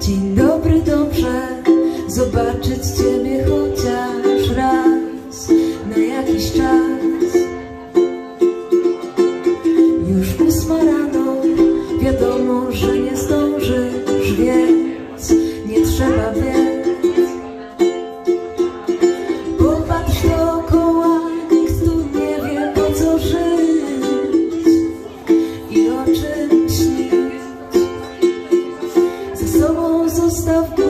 Dzień dobry, dobrze zobaczyć Ciebie chociaż raz na jakiś czas. Już ósma rano, wiadomo, że nie stuff